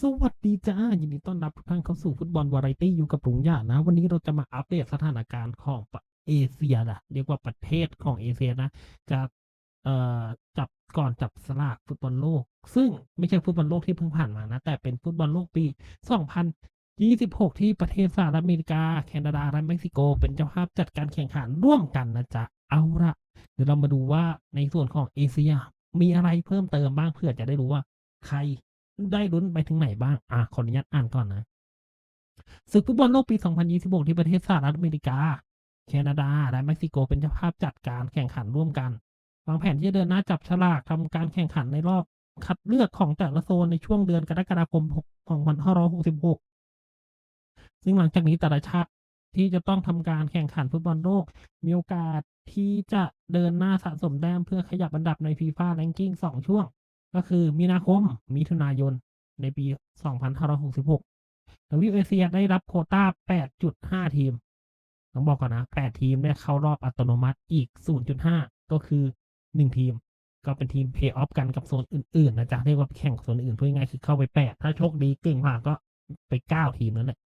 สวัสดีจ้า ยินดีต้อนรับทุกท่านเข้าสู่ฟุตบอลวาไรตี้อยู่กับลุงหยานะ วันนี้เราจะมาอัปเดตสถานการณ์ของเอเชียนะเรียกว่าประเทศของเอเชียนะจะเอ่อจับก่อนจับสลากฟุตบอลโลก ซึ่งไม่ใช่ฟุตบอลโลกที่เพิ่งผ่านมานะ แต่เป็นฟุตบอลโลกปี 2026 ที่ประเทศสหรัฐอเมริกา แคนาดาและเม็กซิโก เป็นเจ้าภาพจัดการแข่งขันร่วมกันนะจ๊ะเอาละเดี๋ยวเรามาดูว่าในส่วนของเอเชียมีอะไรเพิ่มเติมบ้างเพื่อจะได้รู้ว่าใคร ได้ลุ้นไปถึงไหนบ้าง อะขออนุญาตอ่านก่อนนะศึกฟุตบอลโลกปี 2026 ที่ประเทศสหรัฐอเมริกา แคนาดา และเม็กซิโกเป็นเจ้าภาพจัดการแข่งขันร่วมกัน วางแผนที่จะเดินหน้าจับฉลากทำการแข่งขันในรอบคัดเลือกของแต่ละโซนในช่วงเดือนกรกฎาคม 2566 ซึ่งหลังจากนี้แต่ละชาติที่จะต้องทำการแข่งขันฟุตบอลโลก มีโอกาสที่จะเดินหน้าสะสมแต้มเพื่อขยับอันดับในฟีฟ่าแรงกิ้ง2ช่วง ก็คือมีนาคมมิถุนายนในปี 2566วีปเอเชียได้รับโคต้า 8.5 ทีม ต้องบอกก่อนนะ 8 ทีมได้เข้ารอบอัตโนมัติอีก 0.5 ก็คือ 1 ทีม ก็เป็นทีมเพย์ออฟกันกับโซนอื่นๆนะจ๊ะเรียกว่าแข่งโซนอื่นพูดง่ายคือเข้าไป 8 ถ้าโชคดีเก่งกว่าก็ไป 9 ทีมนั่นแหละ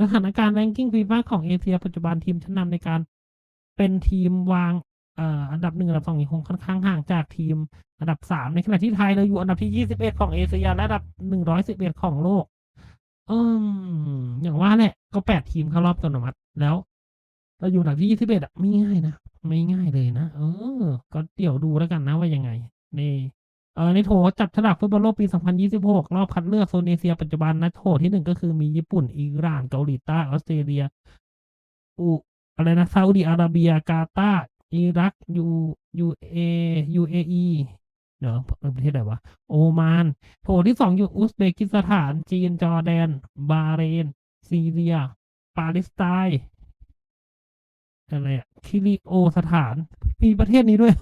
สถานการณ์แรงกิ้งฟีฟ่าของเอเชียปัจจุบันทีมชั้นนำในการเป็นทีมวาง อันดับหนึ่งอันดับสองยังคงค่อนข้างห่างจากทีม อันดับสามในขณะที่ไทยเราอยู่อันดับที่ยี่สิบเอ็ดของเอเชียและอันดับหนึ่งร้อยสิบเอ็ดของโลกเอออย่างว่าแหละ ก็แปดทีมเข้ารอบอัตโนมัติแล้วเราอยู่อันดับที่ยี่สิบเอ็ดอะไม่ง่ายนะไม่ง่ายเลยนะเออ ก็เดี๋ยวดูแล้วกันนะว่ายังไงนี่เออในโถจับฉลากฟุตบอลโลกปี 2026 รอบคัดเลือกโซนเอเชียปัจจุบันนะโถที่หนึ่งก็คือมีญี่ปุ่น อิหร่าน เกาหลีใต้ ออสเตรเลียอุอะไรนะซาอุดิอาระเบีย กาตาร์ อิรักยูยูเอยูเออีเดี๋ยวประเทศไหนวะ โอมานโถที่สองอยู่อุซเบกิสถาน จีน จอร์แดน บาเรน ซีเรีย ปาเลสไตน์อะไรอะคิริโอสถาน มีประเทศนี้ด้วย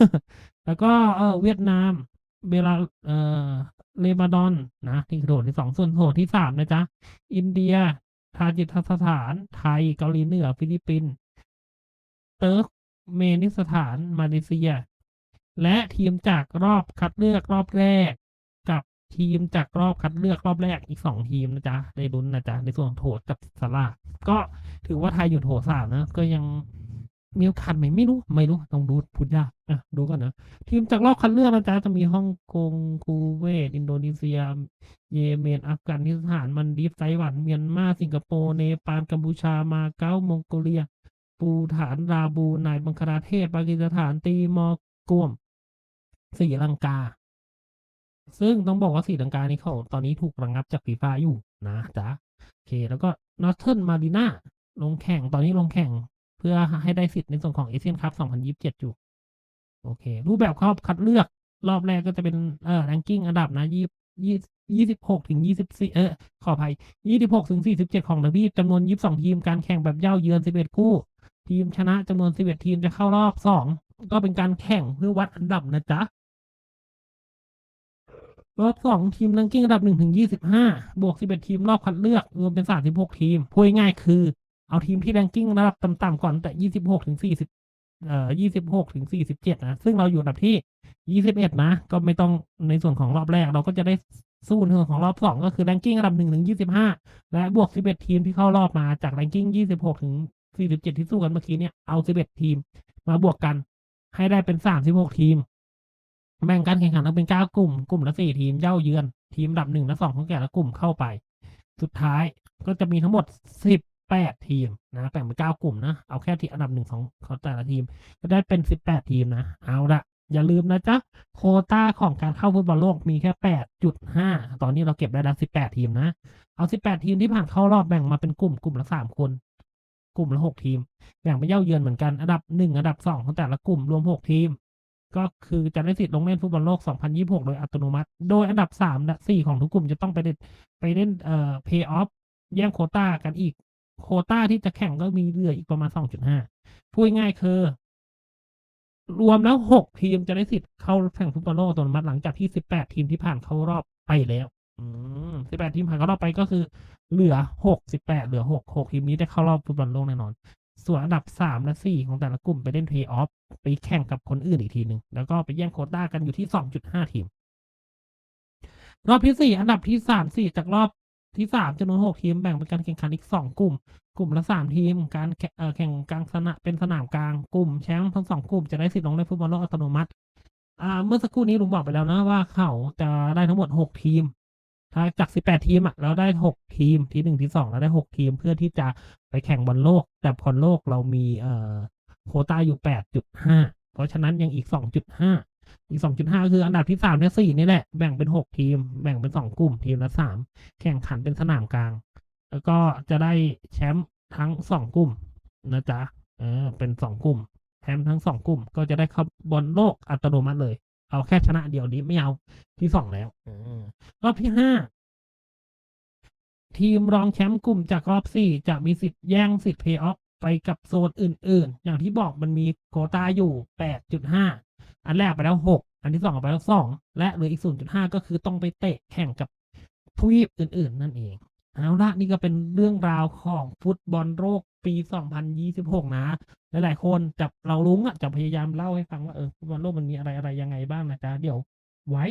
แล้วก็เออเวียดนาม เบลาเออเลบานอน นะนี่คือโถที่สองส่วนโถที่สามนะจ๊ะ อินเดีย ทาจิกสถาน ไทย เกาหลีเหนือ ฟิลิปปินส์เติร์ก เมนิสถานมาเลเซีย และทีมจากรอบคัดเลือกรอบแรก กับทีมจากรอบคัดเลือกรอบแรกอีกสองทีมนะจ๊ะได้ลุ้นนะจ๊ะในส่วนของโถกับสลาก็ถือว่าไทยอยู่โถสามนะก็ยังมีโอกาสไหมไม่รู้ไม่รู้ต้องดูพูดยากอะดูกันนะทีมจากรอบคัดเลือกนะจ๊ะจะมีฮ่องกงคูเวตอินโดนีเซีย เยเมนอัฟกานิสถานมันดีฟไต้หวันเมียนมาสิงคโปร์เนปาลกัมพูชามาเก๊ามองโกเลีย ปูฐานราบูไนบังคลาเทศปากีสถานตีมอกวมศรีลังกา ซึ่งต้องบอกว่าศรีลังกานี่เขาตอนนี้ถูกระงงับจากฟีฟ่าอยู่นะจ๊ะโอเค แล้วก็นอร์เทิร์นมารีนาลงแข่งตอนนี้ลงแข่งเพื่อให้ได้สิทธิ์ในส่วนของเอเชียนคัพ2027 อยู่ โอเค รูปแบบครอบคัดเลือกรอบแรกก็จะเป็นเอ่อแรงกิ้งอันดับนะยี่ยี่ยี่สิบหกถึงยี่สิบสี่เออขออภัยยี่สิบหกถึงสี่สิบเจ็ดของทวีปจำนวนยี่สิบสองทีมการแข่งแบบเย่าเยือนสิบเอ็ดคู่ ทีมชนะจำนวนสิบเอ็ดทีมจะเข้ารอบสองก็เป็นการแข่งเพื่อวัดอันดับนะจ๊ะ รอบสองทีมแรงกิ้งอันดับหนึ่งถึงยี่สิบห้าบวกสิบเอ็ดทีมรอบคัดเลือก รวมเป็นสามสิบหกทีม พูดง่ายคือ เอาทีมที่แรงกิ้งระดับต่ำๆก่อนแต่ยี่สิบหกถึงสี่สิบเอ่อยี่สิบหกถึงสี่สิบเจ็ดนะ ซึ่งเราอยู่อันดับที่ยี่สิบเอ็ดนะ ก็ไม่ต้องในส่วนของรอบแรกเราก็จะได้สู้ในส่วนของรอบสองก็คือแรงกิ้งอันดับหนึ่งถึงยี่สิบห้าและบวกสิบเอ็ดทีมที่เข้ารอบมาจากแรงกิ้งยี่สิบหกถึง สี่สิบเจ็ดที่สู้กันเมื่อกี้เนี่ยเอาสิบเอ็ดทีม มาบวกกัน ให้ได้เป็นสามสิบหกทีม แบ่งการแข่งขันออกเป็นเก้ากลุ่ม กลุ่มละสี่ทีมเย่าเยือน ทีมดับหนึ่งและสองของแต่ละกลุ่มเข้าไป สุดท้ายก็จะมีทั้งหมดสิบแปดทีมนะแบ่งเป็นเก้ากลุ่มนะเอาแค่ที่อันดับหนึ่งของของแต่ละทีม ก็ได้เป็นสิบแปดทีมนะเอาละอย่าลืมนะจ๊ะโคต้าของการเข้าฟุตบอลโลกมีแค่แปดจุดห้าตอนนี้เราเก็บได้แล้วสิบแปดทีมนะ เอาสิบแปดทีมที่ผ่านเข้ารอบแบ่งมาเป็นกลุ่มกลุ่มละสามคน กลุ่มละหกทีม แบ่งไปเย่าเยือนเหมือนกันอันดับหนึ่งอันดับสองของแต่ละกลุ่มรวมหกทีม ก็คือจะได้สิทธิ์ลงเล่นฟุตบอลโลก 2026 โดยอัตโนมัติ โดยอันดับ3และ4ของทุกกลุ่มจะต้องไปเล่นไปเล่นเอ่อเพย์ออฟแย่งโคต้ากันอีก โคต้าที่จะแข่งก็มีเหลืออีกประมาณ 2.5พูดง่ายๆคือ รวมแล้ว 6 ทีมจะได้สิทธิ์เข้าแข่งฟุตบอลโลกอัตโนมัติหลังจากที่ 18 ทีมที่ผ่านเข้ารอบไปแล้ว อืม18ทีมผ่านเข้ารอบไปก็คือ เหลือ6 18เหลือ6 6ทีมนี้ได้เข้ารอบฟุตบอลโลกแน่นอน ส่วนอันดับสามและสี่ของแต่ละกลุ่มไปเล่นเพย์ออฟไปแข่งกับคนอื่นอีกทีหนึ่งแล้วก็ไปแย่งโคต้ากันอยู่ที่สองจุดห้าทีม รอบที่สี่อันดับที่สามสี่จากรอบที่สามจำนวนหกทีมแบ่งเป็นการแข่งขันอีกสองกลุ่ม กลุ่มละสามทีม การแข่งแข่งกลางสนามเป็นสนามกลางกลุ่มแชมป์ทั้งสองกลุ่มจะได้สิทธิ์ลงเล่นฟุตบอลโลกอัตโนมัติอ่าเมื่อสักครู่นี้ลุงบอกไปแล้วนะว่าเขาจะได้ทั้งหมดหกทีม ถ้าจากสิบแปดทีมอะเราได้หกทีมที่หนึ่งที่สองเราได้หกทีมเพื่อที่จะไปแข่งบอลโลก แต่บอลโลกเรามีเอ่อโควต้าอยู่แปดจุดห้าเพราะฉะนั้นยังอีกสองจุดห้าอีกสองจุดห้าคืออันดับที่สามและสี่นี่แหละ แบ่งเป็นหกทีม แบ่งเป็นสองกลุ่มทีมละสามแข่งขันเป็นสนามกลาง แล้วก็จะได้แชมป์ทั้งสองกลุ่มนะจ๊ะเออเป็นสองกลุ่มแชมป์ทั้งสองกลุ่มก็จะได้เข้าบอลโลกอัตโนมัติเลย เอาแค่ชนะเดียวนี้ไม่เอาที่สองแล้วเออรอบที่ห้าทีมรองแชมป์กลุ่มจากรอบสี่จะมีสิทธิ์แย่งสิทธิ์เพย์ออฟไปกับโซนอื่น ๆ อย่างที่บอกมันมีโควต้าอยู่8.5อันแรกไปแล้ว6อันที่สองไปแล้ว2และเหลืออีก0.5ก็คือต้องไปเตะแข่งกับทวีปอื่น ๆ นั่นเองเอาละนี่ก็เป็นเรื่องราวของฟุตบอลโลกปี 2026 นะ หลายๆคนจับเราลุงอะจะพยายามเล่าให้ฟังว่าเออฟุตบอลโลกมันมีอะไรอะไรยังไงบ้างนะจ๊ะเดี๋ยวไว้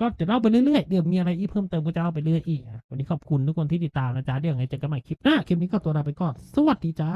ก็จะเล่าไปเรื่อยๆเดี๋ยวมีอะไรอีกเพิ่มเติมก็จะเล่าไปเรื่อยอีกวันนี้ขอบคุณทุกคนที่ติดตามนะจ๊ะเดี๋ยวไงเจอกันใหม่คลิปหน้าคลิปนี้ก็ตัวลาไปก่อนสวัสดีจ้า